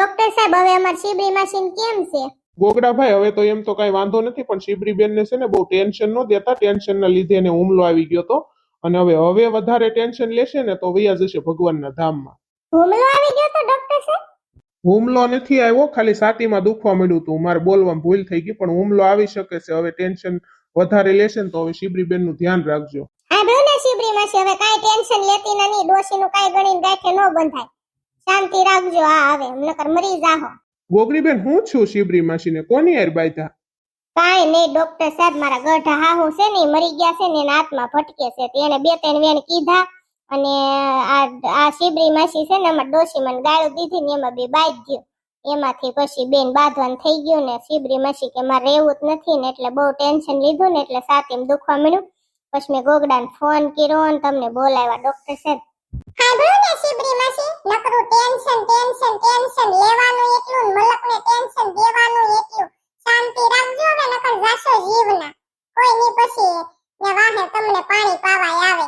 Doctor સાહેબ હવે અમાર શિબરી મશીન કેમ છે? ગોગડાભાઈ હવે તો એમ તો કઈ વાંધો નથી પણ શિબરીબેન ને છે ને બહુ ટેન્શન ન દેતા ટેન્શન ના લીધે એને હુમલો આવી ગયો તો. અને હવે હવે વધારે ટેન્શન લેશે ને તો વૈયા જશે ભગવાનના ધામમાં. હુમલો આવી ગયો તો ડોક્ટર સાહેબ? હુમલો નથી આવ્યો ખાલી સાતીમાં દુખવા મળ્યું હતું. મારે બોલવામાં ભૂલ થઈ ગઈ પણ હુમલો આવી શકે છે. હવે ટેન્શન વધારે લેશે ને તો હવે શિબરીબેનનું ધ્યાન રાખજો. હા ભલે શિબરી માસી હવે કાઈ ટેન્શન લેતી નહીં ડોશી નું કાઈ ગણીને ગાંઠે ન બંધાય. શાંતિ રાખજો હા હવે. નકર મરી જાહો. ગોગડીબેન હું છું શિબરી માસીને. કોની યાર બાયતા કાઈ નહીં ડોક્ટર સાહેબ મારા ગઢા હાહુ છે ને મરી ગયા છે ને એના હાથમાં ભટકે છે. તેને બે ત્રણ વેણ કીધા અને આ આ શિબરી માસી છે ને અમાર ડોશી મને ગાળું દીધી ને એમાં બે બાજ ગયો. એમાંથી પછી બેન બાંધવાન થઈ ગયું ને શિબરી માસી કે મારે રહેવું જ નથી ને એટલે બહુ ટેન્શન લીધું ને એટલે સાતીમ દુખવા મળ્યું પછી મેં ગોગડાને ફોન કર્યો ને તમને બોલાવ્યા ડોક્ટર સાહેબ. હા બોલો ને શિબરી માસી નકરું ટેન્શન ટેન્શન ટેન્શન લેવાનું એટલું મલકને ટેન્શન દેવાનું એટલું. શાંતિ રાખજો હવે નકર જાશો જીવના. કોઈ ની પછી ને વાહે તમને પાણી પાવાય આવે.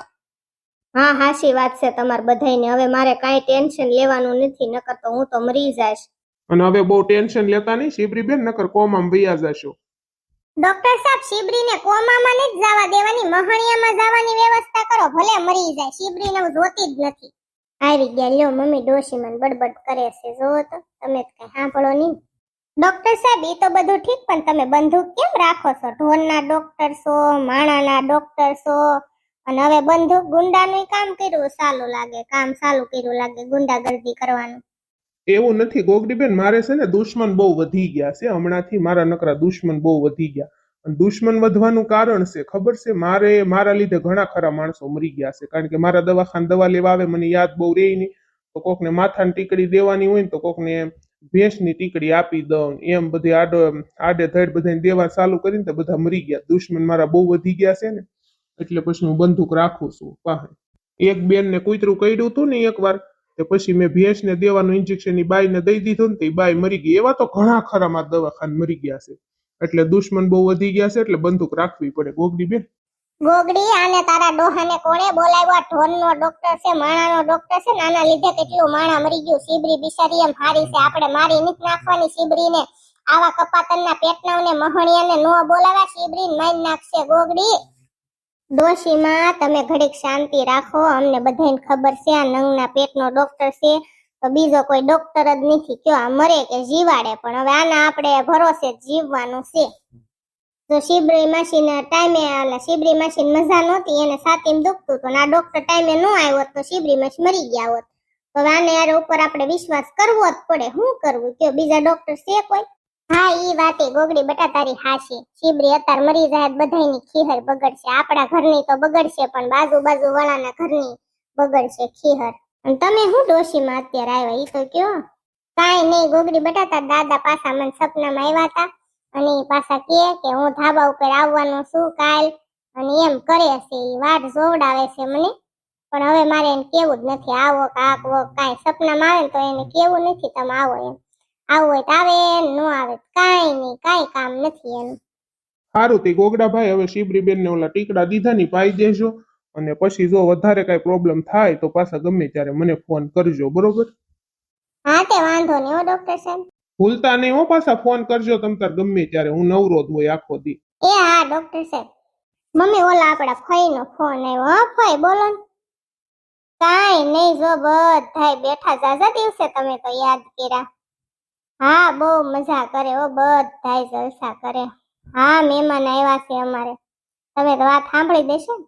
હા હાશી વાત છે તમાર બધાયને. હવે મારે કાઈ ટેન્શન લેવાનું નથી નકર તો હું તો મરી જાઈશ. અને હવે બહુ ટેન્શન લેતા નહીં શિબરીબેન નકર કોમામાં વૈયા જશો. ડોક્ટર સાહેબ શિબરીને કોમામાં નથી જવા મહણિયામાં જવાની વ્યવસ્થા કરો, ભલે મરી જાય. શિબરીને હું જોતી જ નથી. આવી ગયા, લ્યો મમ્મી, ડોશી મને બડબડ કરે છે. જો તો તમે કઈ સાંભળો નહીં. ડોક્ટર સાહેબ એ તો બધું ઠીક, પણ તમે બંદૂક કેમ રાખો છો? ઢોરના ડોક્ટર છો, માણાના ડોક્ટર છો, અને હવે બંદૂક ગુંડાનું કામ કર્યું સારું લાગે, કામ સારું કર્યું લાગે, ગુંડાગર્દી કરવાનું. એવું નથી, ગોગડીબેન, મારે છે ને દુશ્મન બહુ વધી ગયા છે. હમણાંથી મારા નકરા દુશ્મન બહુ વધી ગયા. દુશ્મન વધવાનું કારણ છે, ખબર છે? મારે, મારા લીધે ઘણા ખરા માણસો મરી ગયા છે, કારણ કે મારા દવાખાને દવા લેવા આવે, મને યાદ બહુ રહે નહીં તો કોકને માથાની ટીકડી દેવાની હોય ને, તો કોકને ભેંસની ટીકડી આપી દઉં. એમ બધી આડો, આડે ધડ બધાને દેવા ચાલુ કરીને તો બધા મરી ગયા. દુશ્મન મારા બહુ વધી ગયા છે ને, એટલે પછી હું બંદૂક રાખું છું. પાસે એક બેનને કૂતરું કર્યું હતું ને એકવાર, તે પછી મેં ભેંસને દેવાનું ઇન્જેક્શન એ બાઈને દઈ દીધું ને, તે બાઈ મરી ગઈ. એવા તો ઘણા ખરા મારા દવાખાને મરી ગયા છે. એટલે દુશ્મન બહુ વધી ગયા છે એટલે બંદૂક રાખવી પડે. ગોગડી બેન? ગોગડી, આને તારા ડોહાને કોણે બોલાવ્યો? આ ઢોરનો ડોક્ટર છે, માણાનો ડોક્ટર છે ને આના લીધે કેટલું માણા મરી ગયું? સીબરી બિચારી એમ હારી છે. આપણે મારી નીક નાખવાની શિબરીને આવા કપાતનના પેટનાઓને મહણિયાને નો બોલાવ્યા શિબરીને મારી નાખશે. ગોગડી, ડોશીમાં તમે ઘડીક શાંતિ રાખો. અમને બધાને ખબર છે, આ નંગના પેટનો ડોક્ટર છે. તો બીજો કોઈ ડોક્ટર જ નથી. કયો, આ મરે કે જીવાડે, પણ હવે આના આપણે ભરોસે જીવવાનું છે. તો શિબરી માસીને ટાઈમે એટલે શિબરી માસી મજા નહોતી, એને સાતીમ દુખતું તો ને ડોક્ટર ટાઈમે ન આવ્યો તો શિબરી માસી મરી ગયા હોત. તો આને યાર ઉપર આપણે વિશ્વાસ કરવો જ પડે. શું કરવું? કયો, બીજા ડોક્ટર છે કોઈ? હા, ઈ વાતે ગોગડી બટા તારી હાશી શિબરી અત્યારે મરી જાય બધાની ખીહર બગડશે. આપણા ઘરની તો બગડશે, પણ બાજુ બાજુ વાળાના ઘરની બગડશે ખીહર. અને તમે શું ડોશીમાં અત્યારે આવ્યા? એ તો કયો. કાંઈ નહીં, ગોગડી બટા દાદા પાછા મને સપનામાં આવ્યા હતા. અને એ પાછા કહે કે હું ધાબા ઉપર આવવાનું છું કાલ. અને એમ કરે છે એ વાટ જોવડાવે છે મને. પણ હવે મારે એને કેવું જ નથી. આવો કાક વો કાંઈ સપનામાં આવે તો એને કેવું નથી તમે આવો એમ. આવું હોય તો આવે ન આવે કાંઈ નહીં, કાંઈ કામ નથી એનું. સારું તે ગોગડાભાઈ, હવે શિબરીબેન ને ઓલા ટીકડા દીધા ની પાઈ દેજો. અને પછી જો વધારે કઈ પ્રોબ્લેમ થાય તો પાછા ગમે ત્યારે મને ફોન કરજો બરોબર? હા તે વાંધો નહીં હો ડોક્ટર સાહેબ. ભૂલતા નહીં હો પાછા ફોન કરજો તમ તાર ગમે ત્યારે. હું નવરો હોય આખો દી. એ હા ડોક્ટર સાહેબ. મમ્મી ઓલા આપણા ફઈનો ફોન આવ્યો. હા ફઈ બોલો ને. કાંઈ નહીં જો બધાય બેઠા જાજા દિવસે તમે તો યાદ કર્યા. હા બહુ મજા કરે હો બધાય જલસા કરે. હા મહેમાન આવ્યા છે અમારે. તમે તો વાત સાંભળી દેશો ને?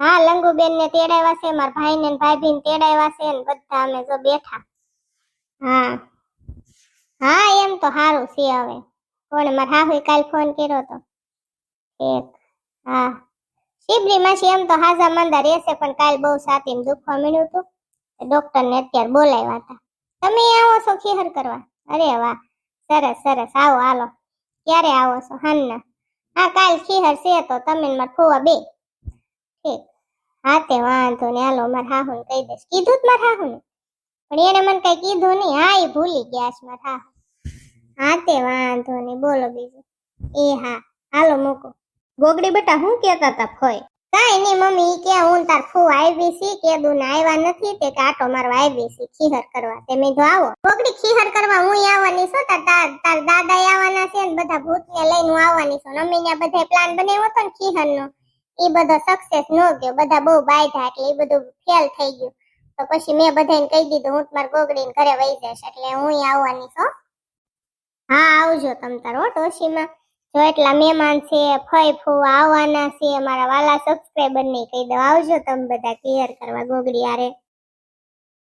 હા લંગુબેન ને તેડાવ્યા છે, મારા ભાઈ ને ભાભી ને તેડાવ્યા છે ને બધા અમે જો બેઠા. હા. હા, એમ તો સારું છે હવે. કોણે, મારા હાહુ કાલ ફોન કર્યો તો. એક, હા. શિબરી માસી એમ તો હાજા માંદા રહેશે, પણ કાલ બહુ સાતીમાં દુખવા મળ્યું હતું. ડોક્ટર ને અત્યારે બોલાવ્યા હતા. તમે આવો છો ખીહર કરવા? અરે વાહ, સરસ સરસ. આવો, હાલો. ક્યારે આવો છો, હાનના? હા, કાલ ખીહર છે તો તમે ને મારા ફુવા બે. ઠીક. હા તે વાંધો ને હાલો, મારા ને કહી દઈશ. કીધું જ મારા ને પણ એને મને કઈ કીધું નહીં. હા, એ ભૂલી ગયા છે મારા હાહુ. તે વાંધો ને બોલો બીજું. એ હા. હાલો, મૂકો. ગોગડી બેટા હું કહેતા હતા ફોય કાંઈ નહીં મમ્મી કે હું તાર ફૂ આવી છી. કેદું ને આવ્યા નથી. તે કે આટો મારવા આવી છી. ખીહર કરવા. તે મેં કીધું, આવો. ગોગડી ખીહર કરવા હું આવવાની છું. તાર તાર દાદા આવવાના છે ને બધા ભૂતને લઈને હું આવવાની છું. ને બધા પ્લાન બનાવ્યો હતો ને ખીહરનો. એ બધો સક્સેસ ન ગયો. બધા બહુ બાયધા એટલે એ બધું ફેલ થઈ ગયું. તો પછી મેં બધાને કહી દીધું, હું તમારા ગોગડીને ઘરે વહી જઈશ એટલે હું આવવાની છું, હા. આવજો તમ તારો ડોશીમાં. જો એટલા મહેમાન છે, ફઈ ફૂવા આવવાના છે, મારા વાલા સબસ્ક્રાઈબર ને કહી દો આવજો તમે બધા ક્લિયર કરવા ગોગડી આરે